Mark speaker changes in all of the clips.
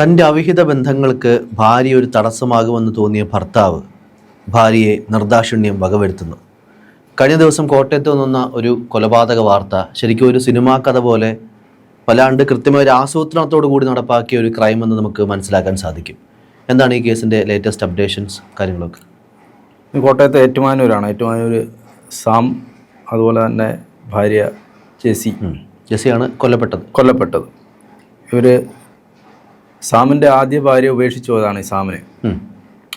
Speaker 1: തന്റെ അവിഹിത ബന്ധങ്ങൾക്ക് ഭാര്യ ഒരു തടസ്സമാകുമെന്ന് തോന്നിയ ഭർത്താവ് ഭാര്യയെ നിർദാക്ഷിണ്യം വകവരുത്തുന്നു. കഴിഞ്ഞ ദിവസം കോട്ടയത്ത് നിന്ന ഒരു കൊലപാതക വാർത്ത ശരിക്കും ഒരു സിനിമാ കഥ പോലെ വല്ലാണ്ട് കൃത്യമായ ഒരു ആസൂത്രണത്തോടു കൂടി നടപ്പാക്കിയ ഒരു ക്രൈം എന്ന് നമുക്ക് മനസ്സിലാക്കാൻ സാധിക്കും. എന്താണ് ഈ കേസിന്റെ ലേറ്റസ്റ്റ് അപ്ഡേഷൻസ് കാര്യങ്ങളൊക്കെ?
Speaker 2: കോട്ടയത്ത് ഏറ്റുമാനൂരാണ്. ഏറ്റുമാനൂർ സാം അതുപോലെ തന്നെ ഭാര്യ ജെസി.
Speaker 1: ജെസിയാണ് കൊല്ലപ്പെട്ടത്.
Speaker 2: കൊല്ലപ്പെട്ടത്. ഇവർ സാമിന്റെ ആദ്യ ഭാര്യ ഉപേക്ഷിച്ചു പോയതാണ് ഈ സാമിനെ.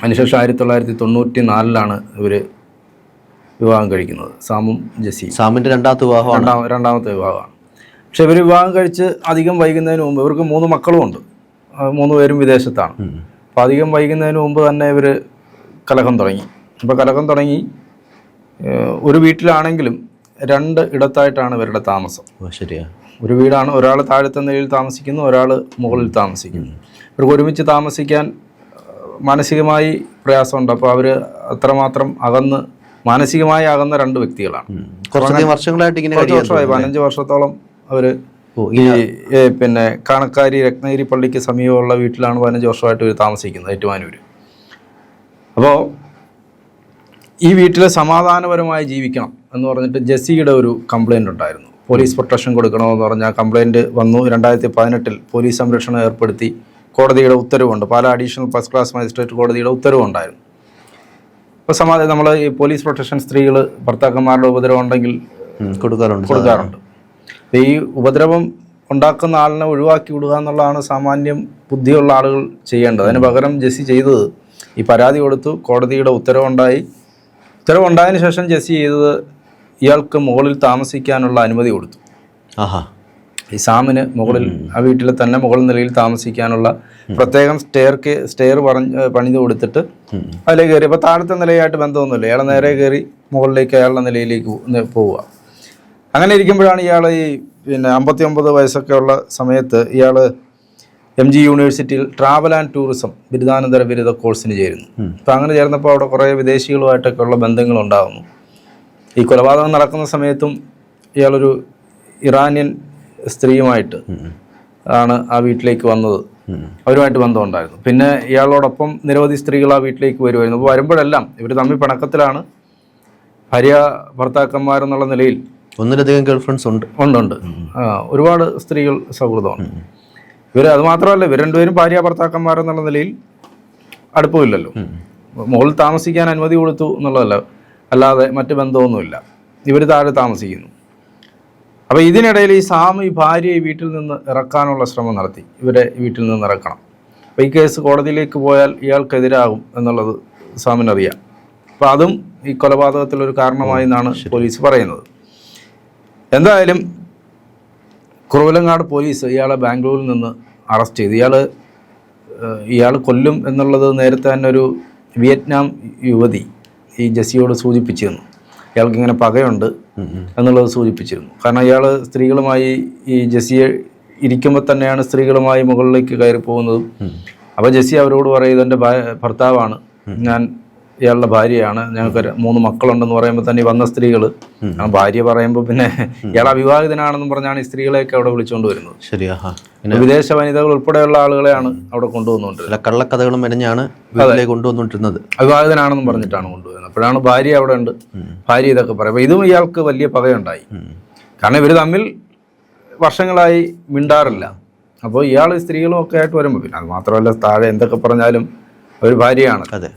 Speaker 2: അതിനുശേഷം ആയിരത്തി തൊള്ളായിരത്തി തൊണ്ണൂറ്റി നാലിലാണ് ഇവർ വിവാഹം കഴിക്കുന്നത്. സാമും ജെസി
Speaker 1: സാമിന്റെ രണ്ടാമത്തെ വിവാഹം
Speaker 2: രണ്ടാം രണ്ടാമത്തെ വിവാഹമാണ്. പക്ഷെ ഇവർ വിവാഹം കഴിച്ച് അധികം വൈകുന്നതിന് മുമ്പ് ഇവർക്ക് മൂന്ന് മക്കളുമുണ്ട് മൂന്ന് പേരും വിദേശത്താണ്. അപ്പോൾ അധികം വൈകുന്നതിന് മുമ്പ് തന്നെ ഇവർ കലഹം തുടങ്ങി. അപ്പോൾ കലഹം തുടങ്ങി ഒരു വീട്ടിലാണെങ്കിലും രണ്ട് ഇടത്തായിട്ടാണ് ഇവരുടെ താമസം.
Speaker 1: ശരിയാണ് ശരിയാ.
Speaker 2: ഒരു വീടാണ് ഒരാൾ താഴത്തെ നിലയിൽ താമസിക്കുന്നു ഒരാൾ മുകളിൽ താമസിക്കുന്നു. ഇവർക്ക് ഒരുമിച്ച് താമസിക്കാൻ മാനസികമായി പ്രയാസമുണ്ട്. അപ്പോൾ അവർ അത്രമാത്രം അകന്ന് മാനസികമായി അകന്ന രണ്ട് വ്യക്തികളാണ്.
Speaker 1: കുറച്ചധികം വർഷങ്ങളായിട്ട് ഇങ്ങനെ
Speaker 2: വർഷമായി പതിനഞ്ച് വർഷത്തോളം അവർ ഈ പിന്നെ കാണക്കാരി രത്നഗിരി പള്ളിക്ക് സമീപമുള്ള വീട്ടിലാണ് പതിനഞ്ച് വർഷമായിട്ട് ഇവർ താമസിക്കുന്നത് ഏറ്റുമാനൂർ അപ്പോൾ ഈ വീട്ടിൽ സമാധാനപരമായി ജീവിക്കണം എന്ന് പറഞ്ഞിട്ട് ജെസ്സിയുടെ ഒരു കംപ്ലൈന്റ് ഉണ്ടായിരുന്നു. പോലീസ് പ്രൊട്ടക്ഷൻ കൊടുക്കണമെന്ന് പറഞ്ഞ കംപ്ലയിന്റ് വന്നു. രണ്ടായിരത്തി പതിനെട്ടിൽ പോലീസ് സംരക്ഷണം ഏർപ്പെടുത്തി. കോടതിയുടെ ഉത്തരവുണ്ട്. Pala additional first class magistrate കോടതിയുടെ ഉത്തരവുണ്ടായിരുന്നു ഇപ്പോൾ സമാധാനം നമ്മൾ ഈ പോലീസ് പ്രൊട്ടക്ഷൻ സ്ത്രീകൾ ഭർത്താക്കന്മാരുടെ ഉപദ്രവം ഉണ്ടെങ്കിൽ
Speaker 1: കൊടുക്കാറുണ്ട്.
Speaker 2: കൊടുക്കാറുണ്ട്. ഈ ഉപദ്രവം ഉണ്ടാക്കുന്ന ആളിനെ ഒഴിവാക്കി വിടുക എന്നുള്ളതാണ് സാമാന്യം ബുദ്ധിയുള്ള ആളുകൾ ചെയ്യേണ്ടത്. അതിന് പകരം ജെസ്സി ചെയ്തത് ഈ പരാതി കൊടുത്തു. കോടതിയുടെ ഉത്തരവുണ്ടായി. ഉത്തരവുണ്ടായതിനു ശേഷം ജെസ്സി ചെയ്തത് ഇയാൾക്ക് മുകളിൽ താമസിക്കാനുള്ള അനുമതി കൊടുത്തു.
Speaker 1: ആഹാ.
Speaker 2: ഈ സാമിന് മുകളിൽ ആ വീട്ടിൽ തന്നെ മുകൾ നിലയിൽ താമസിക്കാനുള്ള പ്രത്യേകം സ്റ്റെയർ സ്റ്റെയർ പറഞ്ഞ് പണിത് കൊടുത്തിട്ട്. അതിലേക്ക് കയറി. അപ്പോൾ താഴത്തെ നിലയായിട്ട് ബന്ധമൊന്നുമില്ല. ഇയാൾ നേരെ കയറി മുകളിലേക്ക് അയാളുടെ നിലയിലേക്ക് പോവുക. അങ്ങനെ ഇരിക്കുമ്പോഴാണ് ഇയാൾ ഈ പിന്നെ അമ്പത്തി ഒമ്പത് വയസ്സൊക്കെ ഉള്ള സമയത്ത് ഇയാൾ എം ജി യൂണിവേഴ്സിറ്റിയിൽ ട്രാവൽ ആൻഡ് ടൂറിസം ബിരുദാനന്തര ബിരുദ കോഴ്സിന് ചേരുന്നു. അപ്പോൾ അങ്ങനെ ചേർന്നപ്പോൾ അവിടെ കുറേ വിദേശികളുമായിട്ടൊക്കെ ഉള്ള ബന്ധങ്ങളുണ്ടാകുന്നു ഈ കൊലപാതകം നടക്കുന്ന സമയത്തും ഇയാളൊരു ഇറാനിയൻ സ്ത്രീയുമായിട്ട് ആണ് ആ വീട്ടിലേക്ക് വന്നത്. അവരുമായിട്ട് ബന്ധമുണ്ടായിരുന്നു. പിന്നെ ഇയാളോടൊപ്പം നിരവധി സ്ത്രീകൾ ആ വീട്ടിലേക്ക് വരുമായിരുന്നു. അപ്പോൾ വരുമ്പോഴെല്ലാം ഇവർ തമ്മിൽ പിണക്കത്തിലാണ്. ഭാര്യ ഭർത്താക്കന്മാരെന്നുള്ള നിലയിൽ
Speaker 1: ഒന്നിലധികം ഗേൾ ഫ്രണ്ട്സ് ഉണ്ട്.
Speaker 2: ഉണ്ടുണ്ട് ആ, ഒരുപാട് സ്ത്രീകൾ സൗഹൃദമാണ്. ഇവർ അത് മാത്രമല്ല ഇവർ രണ്ടുപേരും ഭാര്യ ഭർത്താക്കന്മാരെന്നുള്ള നിലയിൽ അടുപ്പമില്ലല്ലോ. മുകളിൽ താമസിക്കാൻ അനുമതി കൊടുത്തു എന്നുള്ളതല്ല. അല്ലാതെ മറ്റു ബന്ധമൊന്നുമില്ല. ഇവർ താഴെ താമസിക്കുന്നു. അപ്പോൾ ഇതിനിടയിൽ ഈ സാമി ഈ ഭാര്യയെ വീട്ടിൽ നിന്ന് ഇറക്കാനുള്ള ശ്രമം നടത്തി. ഇവരെ വീട്ടിൽ നിന്ന് ഇറക്കണം. അപ്പോൾ ഈ കേസ് കോടതിയിലേക്ക് പോയാൽ ഇയാൾക്കെതിരാകും എന്നുള്ളത് സാമിനറിയാം. അപ്പോൾ അതും ഈ കൊലപാതകത്തിലൊരു കാരണമായി എന്നാണ് പോലീസ് പറയുന്നത്. എന്തായാലും കുറവിലങ്ങാട് പോലീസ് ഇയാളെ ബാംഗ്ലൂരിൽ നിന്ന് അറസ്റ്റ് ചെയ്തു. ഇയാൾ ഇയാൾ കൊല്ലും എന്നുള്ളത് നേരത്തെ തന്നെ ഒരു വിയറ്റ്നാം യുവതി ഈ ജെസ്സിയോട് സൂചിപ്പിച്ചിരുന്നു. ഇയാൾക്ക് ഇങ്ങനെ പകയുണ്ട് എന്നുള്ളത് സൂചിപ്പിച്ചിരുന്നു. കാരണം ഇയാൾ സ്ത്രീകളുമായി ഈ ജെസ്സിയെ ഇരിക്കുമ്പോൾ തന്നെയാണ് സ്ത്രീകളുമായി മുകളിലേക്ക് കയറി പോകുന്നതും അപ്പോൾ ജെസ്സി അവരോട് പറയും ഇതെന്റെ ഭർത്താവാണ്. ഞാൻ ഇയാളുടെ ഭാര്യയാണ്. ഞങ്ങൾക്ക് മൂന്ന് മക്കളുണ്ടെന്ന് പറയുമ്പോൾ തന്നെ വന്ന സ്ത്രീകൾ ആ ഭാര്യ പറയുമ്പോൾ പിന്നെ ഇയാൾ അവിവാഹിതനാണെന്നും പറഞ്ഞാണ് ഈ സ്ത്രീകളെയൊക്കെ അവിടെ വിളിച്ചുകൊണ്ട് വരുന്നത്.
Speaker 1: ശരിയാ
Speaker 2: വിദേശ വനിതകൾ ഉൾപ്പെടെയുള്ള ആളുകളെയാണ് അവിടെ കൊണ്ടുവന്നുകൊണ്ട്
Speaker 1: ചില കള്ളക്കഥകളും മെനഞ്ഞാണ് കൊണ്ടുവന്നുകൊണ്ടിരുന്നത്.
Speaker 2: അവിവാഹിതനാണെന്നും പറഞ്ഞിട്ടാണ് കൊണ്ടുവരുന്നത്. അപ്പോഴാണ് ഭാര്യ അവിടെ ഉണ്ട്. ഭാര്യ ഇതൊക്കെ പറയും. അപ്പോൾ ഇതും ഇയാൾക്ക് വലിയ പകയുണ്ടായി കാരണം ഇവർ തമ്മിൽ വർഷങ്ങളായി മിണ്ടാറില്ല. അപ്പോൾ ഇയാൾ സ്ത്രീകളും ഒക്കെ ആയിട്ട് വരുമ്പോൾ പിന്നെ അത് മാത്രമല്ല താഴെ എന്തൊക്കെ പറഞ്ഞാലും ഒരു ഭാര്യയാണ്.
Speaker 1: അത്.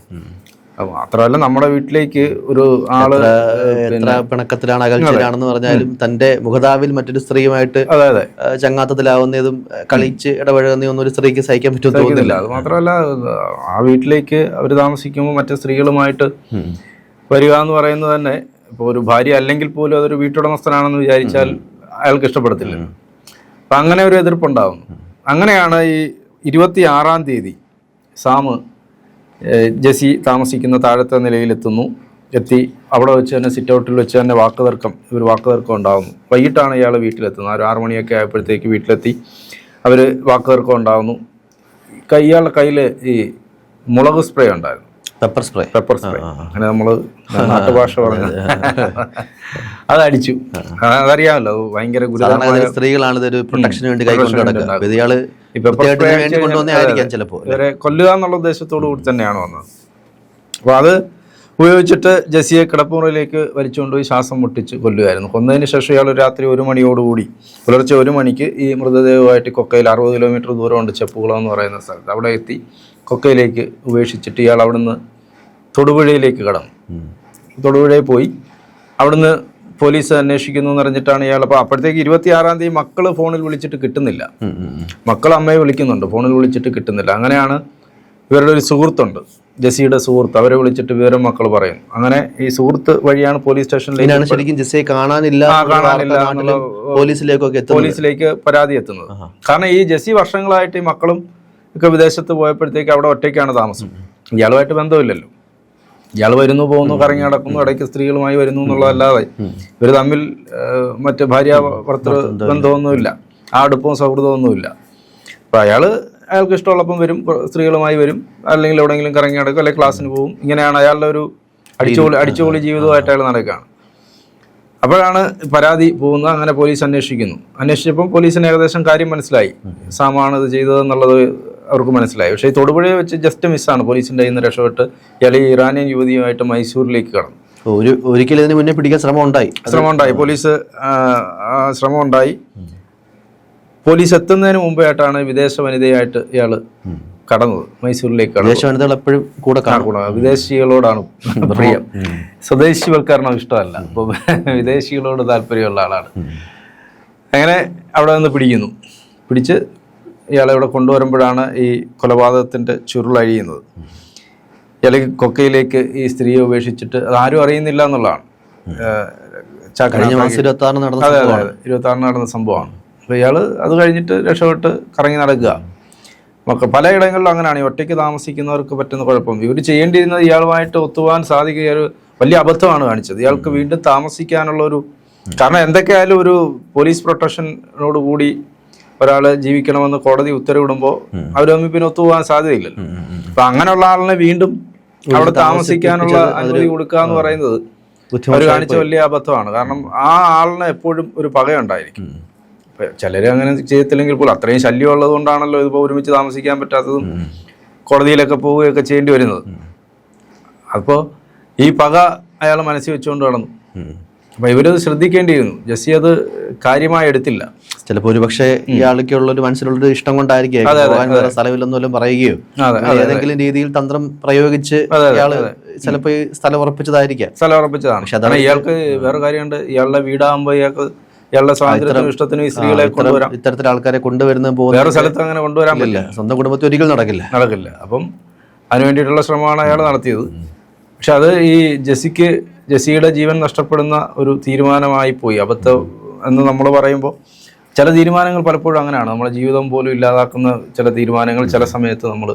Speaker 2: മാത്രമല്ല നമ്മുടെ വീട്ടിലേക്ക് ഒരു ആൾ
Speaker 1: എത്ര പിണക്കത്തിലാണ് അകൽച്ചയിലാണെന്ന് പറഞ്ഞാലും തന്റെ മുഖതാവിൽ മറ്റൊരു സ്ത്രീയുമായിട്ട് ചങ്ങാത്തത്തിലാവുന്നതും കളിച്ച് ഇടപഴകുന്നതും ഒരു സ്ത്രീക്ക് സഹിക്കാൻ
Speaker 2: പറ്റുന്നില്ല അത് മാത്രമല്ല ആ വീട്ടിലേക്ക് അവർ താമസിക്കുമ്പോൾ മറ്റു സ്ത്രീകളുമായിട്ട് വരിക എന്ന് പറയുന്നത് തന്നെ ഇപ്പോൾ ഒരു ഭാര്യ അല്ലെങ്കിൽ പോലും അതൊരു വീട്ടുടമസ്ഥനാണെന്ന് വിചാരിച്ചാൽ അയാൾക്ക് ഇഷ്ടപ്പെടത്തില്ല. അപ്പം അങ്ങനെ ഒരു എതിർപ്പുണ്ടാകുന്നു. അങ്ങനെയാണ് ഈ ഇരുപത്തി ആറാം തീയതി സാമ് ജെസി താമസിക്കുന്ന താഴത്തെ നിലയിലെത്തുന്നു. എത്തി അവിടെ വെച്ച് തന്നെ സിറ്റ് ഔട്ടിൽ വെച്ച് തന്നെ വാക്കുതർക്കം ഒരു വാക്കുതർക്കം ഉണ്ടാകുന്നു വൈകിട്ടാണ് ഇയാൾ വീട്ടിലെത്തുന്നത്. ഒരു ആറു മണിയൊക്കെ ആയപ്പോഴത്തേക്ക് വീട്ടിലെത്തി. അവർ വാക്കുതർക്കം ഉണ്ടാകുന്നു ഇയാളുടെ കയ്യിൽ ഈ മുളക് സ്പ്രേ ഉണ്ടായിരുന്നു.
Speaker 1: പെപ്പർ സ്പ്രേ
Speaker 2: പെപ്പർ സ്പ്രേ അങ്ങനെ നമ്മൾ നാട്ടുഭാഷ പറഞ്ഞു. അത് അടിച്ചു അതറിയാമല്ലോ അത് ഭയങ്കര ഗുരുതരമായ
Speaker 1: സ്ത്രീകളാണ് ഇതൊരു പ്രൊട്ടക്ഷന് വേണ്ടി കൈകൊണ്ട്
Speaker 2: ഇയാൾ
Speaker 1: കൊണ്ടുവന്നേ ആയിരിക്കാം ചിലപ്പോ
Speaker 2: ഇവരെ കൊല്ലുക എന്നുള്ള ഉദ്ദേശത്തോടു കൂടി തന്നെയാണ് വന്നത്. അപ്പോൾ അത് ഉപയോഗിച്ചിട്ട് ജസിയെ കിടപ്പുറയിലേക്ക് വലിച്ചുകൊണ്ടുപോയി ശ്വാസം മുട്ടിച്ച് കൊല്ലുമായിരുന്നു കൊന്നതിന് ശേഷം ഇയാൾ രാത്രി ഒരു മണിയോടുകൂടി പുലർച്ചെ ഒരു മണിക്ക് ഈ മൃതദേഹമായിട്ട് കൊക്കയിൽ അറുപത് കിലോമീറ്റർ ദൂരമുണ്ട് ചെപ്പുകുളം എന്ന് പറയുന്ന സ്ഥലത്ത്. അവിടെ എത്തി കൊക്കയിലേക്ക് ഉപേക്ഷിച്ചിട്ട് ഇയാൾ അവിടുന്ന് തൊടുപുഴയിലേക്ക് കടന്നു. തൊടുപുഴയിൽ പോയി. അവിടുന്ന് പോലീസ് അന്വേഷിക്കുന്നു എന്ന് അറിഞ്ഞിട്ടാണ് ഇയാൾ അപ്പോൾ അപ്പോഴത്തേക്ക് ഇരുപത്തിയാറാം തീയതി മക്കൾ ഫോണിൽ വിളിച്ചിട്ട് കിട്ടുന്നില്ല. മക്കൾ അമ്മയെ വിളിക്കുന്നുണ്ട്. ഫോണിൽ വിളിച്ചിട്ട് കിട്ടുന്നില്ല. അങ്ങനെയാണ് ഇവരുടെ ഒരു സുഹൃത്തുണ്ട്. ജെസിയുടെ സുഹൃത്ത്. അവരെ വിളിച്ചിട്ട് വിവരം മക്കൾ പറയും. അങ്ങനെ ഈ സുഹൃത്ത് വഴിയാണ് പോലീസ് സ്റ്റേഷനിലേക്ക്
Speaker 1: ശരിക്കും ജെസ്സിയെ കാണാനില്ല
Speaker 2: കാണാനില്ല
Speaker 1: പോലീസിലേക്കൊക്കെ
Speaker 2: പോലീസിലേക്ക് പരാതി എത്തുന്നത്. കാരണം ഈ ജെസി വർഷങ്ങളായിട്ട് ഈ മക്കളും ഒക്കെ വിദേശത്ത് പോയപ്പോഴത്തേക്ക് അവിടെ ഒറ്റയ്ക്കാണ് താമസം. ഇയാളുമായിട്ട് ബന്ധമില്ലല്ലോ. ഇയാൾ വരുന്നു പോകുന്നു കറങ്ങി നടക്കുന്നു ഇടയ്ക്ക് സ്ത്രീകളുമായി വരുന്നു എന്നുള്ളതല്ലാതെ ഇവർ തമ്മിൽ മറ്റ് ഭാര്യ ഭർത്തൃ ബന്ധമൊന്നുമില്ല. ആ അടുപ്പവും സൗഹൃദമൊന്നുമില്ല അപ്പോൾ അയാൾ അയാൾക്ക് ഇഷ്ടമുള്ളപ്പം വരും സ്ത്രീകളുമായി വരും അല്ലെങ്കിൽ എവിടെയെങ്കിലും കറങ്ങി നടക്കും അല്ലെങ്കിൽ ക്ലാസ്സിന് പോകും. ഇങ്ങനെയാണ് അയാളുടെ ഒരു അടിച്ചുപൊളി അടിച്ചുപൊളി ജീവിതമായിട്ട് അയാൾ നടക്കുകയാണ്. അപ്പോഴാണ് പരാതി പോകുന്നത്. അങ്ങനെ പോലീസ് അന്വേഷിക്കുന്നു. അന്വേഷിച്ചപ്പോൾ പോലീസിന് ഏകദേശം കാര്യം മനസ്സിലായി. സാമാണ് ഇത് ചെയ്തതെന്നുള്ളത് അവർക്ക് മനസ്സിലായി. പക്ഷേ ഈ തൊടുപുഴയെ വെച്ച് ജസ്റ്റ് മിസ്സാണ് പോലീസിന്റെ നിന്ന് രക്ഷപ്പെട്ട് ഇയാൾ ഈ ഇറാനിയൻ യുവതിയുമായിട്ട് മൈസൂരിലേക്ക് കടന്നു.
Speaker 1: ഒരു ഒരിക്കലും ഇതിന് മുന്നേ പിടിക്കാൻ ശ്രമം ഉണ്ടായി
Speaker 2: ശ്രമം ഉണ്ടായി പോലീസ് ശ്രമം ഉണ്ടായി പോലീസ് എത്തുന്നതിന് മുമ്പായിട്ടാണ് വിദേശ വനിതയായിട്ട് ഇയാൾ കടന്നത്. മൈസൂരിലേക്ക്
Speaker 1: വിദേശ വനിതകൾ എപ്പോഴും കൂടെ കാണും.
Speaker 2: വിദേശികളോടാണ് പ്രിയം. സ്വദേശിവൽക്കരണം ഇഷ്ടമല്ല. അപ്പോൾ വിദേശികളോട് താല്പര്യമുള്ള ആളാണ്. അങ്ങനെ അവിടെ നിന്ന് പിടിക്കുന്നു. പിടിച്ച് ഇയാളെ ഇവിടെ കൊണ്ടുവരുമ്പോഴാണ് ഈ കൊലപാതകത്തിന്റെ ചുരുളഴിയുന്നത് ഇയാൾ കൊക്കയിലേക്ക് ഈ സ്ത്രീയെ ഉപേക്ഷിച്ചിട്ട് അത് ആരും അറിയുന്നില്ല എന്നുള്ളതാണ്.
Speaker 1: ഇരുപത്തി ആറിന് നടന്ന സംഭവമാണ്.
Speaker 2: അപ്പോൾ ഇയാൾ അത് കഴിഞ്ഞിട്ട് രക്ഷപ്പെട്ട് കറങ്ങി നടക്കുക. ഒക്കെ പലയിടങ്ങളിലും അങ്ങനെയാണ് ഈ ഒറ്റയ്ക്ക് താമസിക്കുന്നവർക്ക് പറ്റുന്ന കുഴപ്പം. ഇവർ ചെയ്യേണ്ടിയിരുന്നത് ഇയാളുമായിട്ട് ഒത്തുവാൻ സാധിക്കുക ഒരു വലിയ അബദ്ധമാണ് കാണിച്ചത്. ഇയാൾക്ക് വീണ്ടും താമസിക്കാനുള്ള ഒരു കാരണം എന്തൊക്കെയായാലും ഒരു പോലീസ് പ്രൊട്ടക്ഷനോട് കൂടി ഒരാൾ ജീവിക്കണമെന്ന് കോടതി ഉത്തരവിടുമ്പോൾ അവർ തമ്മിൽ പിന്നെ ഒത്തുപോകാൻ സാധ്യതയില്ലല്ലോ. അപ്പൊ അങ്ങനെയുള്ള ആളിനെ വീണ്ടും അവിടെ താമസിക്കാനുള്ള അനുമതി കൊടുക്കുക എന്ന് പറയുന്നത് അവർ കാണിച്ച വലിയ അബദ്ധമാണ്. കാരണം ആ ആളിന് എപ്പോഴും ഒരു പകയുണ്ടായിരിക്കും. ചിലര് അങ്ങനെ ചെയ്യത്തില്ലെങ്കിൽ പോലും അത്രയും ശല്യം ഉള്ളത് കൊണ്ടാണല്ലോ ഇതിപ്പോ ഒരുമിച്ച് താമസിക്കാൻ പറ്റാത്തതും കോടതിയിലൊക്കെ പോവുകയൊക്കെ ചെയ്യേണ്ടി വരുന്നത്. അപ്പോൾ ഈ പക അയാൾ മനസ്സിൽ വെച്ചുകൊണ്ട് നടന്നു. അപ്പോൾ ഇവരത് ശ്രദ്ധിക്കേണ്ടിയിരുന്നു. ജസ്സി അത് കാര്യമായി എടുത്തില്ല.
Speaker 1: ചിലപ്പോൾ ഒരു പക്ഷേ ഇയാൾക്കുള്ള ഒരു മനസ്സിലുള്ളൊരു ഇഷ്ടം കൊണ്ടായിരിക്കും. വേറെ സ്ഥലമില്ലെന്നോലും പറയുകയോ? ഏതെങ്കിലും രീതിയിൽ തന്ത്രം പ്രയോഗിച്ച് ഇയാൾ ചിലപ്പോൾ ഈ സ്ഥലം ഉറപ്പിച്ചതായിരിക്കാം.
Speaker 2: സ്ഥലം ഉറപ്പിച്ചതാണ്. കാരണം ഇയാൾക്ക് വേറെ കാര്യമുണ്ട്. ഇയാളുടെ വീടാകുമ്പോൾ ഇയാൾക്ക് ഇയാളുടെ സ്വാതന്ത്ര്യത്തിനും ഇഷ്ടത്തിനും ഈ സ്ത്രീകളെ കൊണ്ടുവരാം.
Speaker 1: ഇത്തരത്തിൽ ആൾക്കാരെ കൊണ്ടുവരുന്ന
Speaker 2: വേറെ സ്ഥലത്ത് അങ്ങനെ കൊണ്ടുവരാൻ പറ്റില്ല.
Speaker 1: സ്വന്തം കുടുംബത്തിൽ ഒരിക്കലും നടക്കില്ല.
Speaker 2: നടക്കില്ല. അപ്പം അതിനു വേണ്ടിയിട്ടുള്ള ശ്രമമാണ് അയാൾ നടത്തിയത്. പക്ഷെ അത് ഈ ജെസിക്ക് ജെസിയുടെ ജീവൻ നഷ്ടപ്പെടുന്ന ഒരു തീരുമാനമായി പോയി. അബദ്ധ എന്ന് നമ്മൾ പറയുമ്പോൾ ചില തീരുമാനങ്ങൾ പലപ്പോഴും അങ്ങനെയാണ്. നമ്മുടെ ജീവിതം പോലും ഇല്ലാതാക്കുന്ന ചില തീരുമാനങ്ങൾ ചില സമയത്ത് നമ്മൾ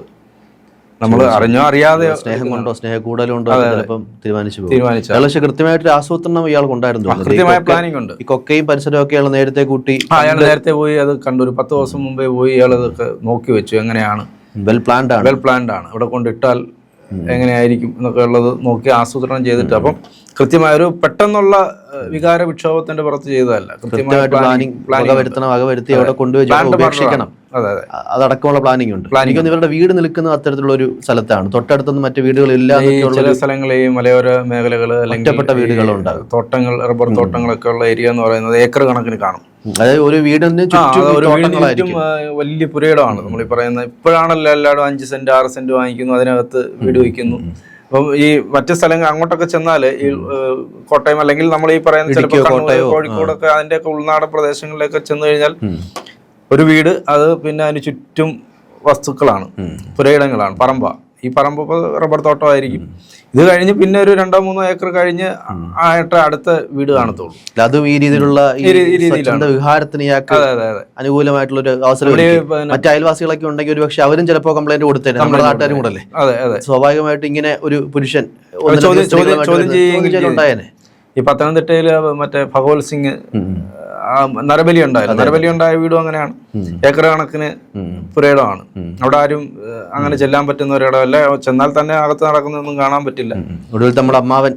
Speaker 2: നമ്മൾ അറിഞ്ഞോ അറിയാതെ
Speaker 1: സ്നേഹം കൊണ്ടോ സ്നേഹ കൂടുതലും കൊണ്ടോ ചിലപ്പം തീരുമാനിച്ചു
Speaker 2: തീരുമാനിച്ച.
Speaker 1: പക്ഷെ കൃത്യമായിട്ടൊരു ആസൂത്രണം ഇയാൾക്ക് ഉണ്ടായിരുന്നു
Speaker 2: കൃത്യമായ പ്ലാനിംഗ് ഉണ്ട്.
Speaker 1: ഈ കൊക്കയും പരിസരവും ഒക്കെ അയാൾ നേരത്തെ കൂട്ടി
Speaker 2: അയാൾ നേരത്തെ പോയി അത് കണ്ടു ഒരു പത്ത് ദിവസം മുമ്പേ പോയി ഇയാൾ അതൊക്കെ നോക്കി വെച്ചു. എങ്ങനെയാണ്?
Speaker 1: വെൽ പ്ലാൻഡ് ആണ്.
Speaker 2: വെൽ പ്ലാൻഡ് ആണ്. ഇവിടെ കൊണ്ടിട്ടാൽ എങ്ങനെയായിരിക്കും എന്നൊക്കെ ഉള്ളത് നോക്കി ആസൂത്രണം ചെയ്തിട്ട്. അപ്പം കൃത്യമായ ഒരു പെട്ടെന്നുള്ള വികാര വിക്ഷോഭത്തിന്റെ പുറത്ത് ചെയ്തതല്ല. കൃത്യമായ
Speaker 1: കൃത്യമായിട്ട് പ്ലാനിങ് വക വരുത്തണം വക വരുത്തി അവിടെ കൊണ്ടുപോയി. ഉപേക്ഷിക്കണം. അതടക്കമുള്ള പ്ലാനിംഗ് ഉണ്ട്. പ്ലാനിംഗ് ഇവരുടെ വീട് നിൽക്കുന്ന അത്തരത്തിലുള്ള ഒരു സ്ഥലത്താണ്. തൊട്ടടുത്തൊന്നും മറ്റു
Speaker 2: ഈ ചില സ്ഥലങ്ങളിൽ മലയോര മേഖലകൾ അല്ലെങ്കിൽ. ഈ തോട്ടങ്ങൾ റബ്ബർ തോട്ടങ്ങളൊക്കെ ഉള്ള ഏരിയ എന്ന് പറയുന്നത് ഏക്കർ കണക്കിന് കാണും.
Speaker 1: അതായത് ഒരു വീടിന് ചുറ്റും
Speaker 2: വലിയ പുരയിടമാണ്. നമ്മൾ ഈ പറയുന്നത് ഇപ്പോഴാണല്ലോ എല്ലാവരും അഞ്ച് സെന്റ് ആറ് സെന്റ് വാങ്ങിക്കുന്നു അതിനകത്ത് വീട് വയ്ക്കുന്നു. അപ്പം ഈ മറ്റു സ്ഥലങ്ങൾ അങ്ങോട്ടൊക്കെ ചെന്നാൽ ഈ കോട്ടയം അല്ലെങ്കിൽ നമ്മൾ ഈ പറയുന്ന ചിലപ്പോൾ കോഴിക്കോടൊക്കെ അതിന്റെ ഒക്കെ ഉൾനാടൻ പ്രദേശങ്ങളിലൊക്കെ ചെന്ന് കഴിഞ്ഞാൽ. ഒരു വീട് അത് പിന്നെ അതിന് ചുറ്റും വസ്തുക്കളാണ് പുരയിടങ്ങളാണ് പറമ്പ. ഈ പറമ്പ് ഇപ്പോൾ റബ്ബർ തോട്ടമായിരിക്കും. ഇത് കഴിഞ്ഞ് പിന്നെ ഒരു രണ്ടോ മൂന്നോ ഏക്കർ കഴിഞ്ഞ് ആയിട്ട് അടുത്ത വീട് കാണത്തുള്ളൂ.
Speaker 1: അതും ഈ രീതിയിലുള്ള വിഹാരത്തിന് അനുകൂലമായിട്ടുള്ള ഒരു അവസരം മറ്റ് അയൽവാസികളൊക്കെ ഉണ്ടെങ്കിൽ ഒരു പക്ഷെ അവരും ചിലപ്പോ കംപ്ലൈന്റ് കൊടുത്തേനെ. നമ്മുടെ നാട്ടുകാരും
Speaker 2: കൂടല്ലേ?
Speaker 1: സ്വാഭാവികമായിട്ട് ഇങ്ങനെ ഒരു പുരുഷൻ
Speaker 2: ചോദ്യം- ചെയ്യുകയും ഈ പത്തനംതിട്ടയിൽ മറ്റേ ഭഗവത് സിംഗ് നരബലി ഉണ്ടായിരുന്നു. നരബലി ഉണ്ടായ വീടും അങ്ങനെയാണ്. ഏക്കർ കണക്കിന് പുരയിടമാണ്. അവിടെ ആരും അങ്ങനെ ചെല്ലാൻ പറ്റുന്ന ഒരിടമല്ല ചെന്നാൽ തന്നെ അകത്ത് നടക്കുന്നൊന്നും കാണാൻ പറ്റില്ല.
Speaker 1: ഒടുവിൽ നമ്മുടെ അമ്മാവൻ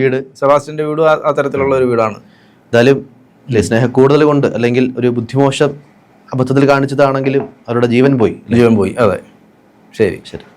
Speaker 1: വീട്.
Speaker 2: സെബാസ്റ്റിന്റെ വീടും ആ- ആ തരത്തിലുള്ള ഒരു വീടാണ്.
Speaker 1: എന്തായാലും സ്നേഹം കൂടുതൽ കൊണ്ട് അല്ലെങ്കിൽ ഒരു ബുദ്ധിമോശം അബദ്ധത്തിൽ കാണിച്ചതാണെങ്കിലും അവരുടെ ജീവൻ പോയി
Speaker 2: ജീവൻ പോയി. അതെ. ശരി.
Speaker 1: ശരി.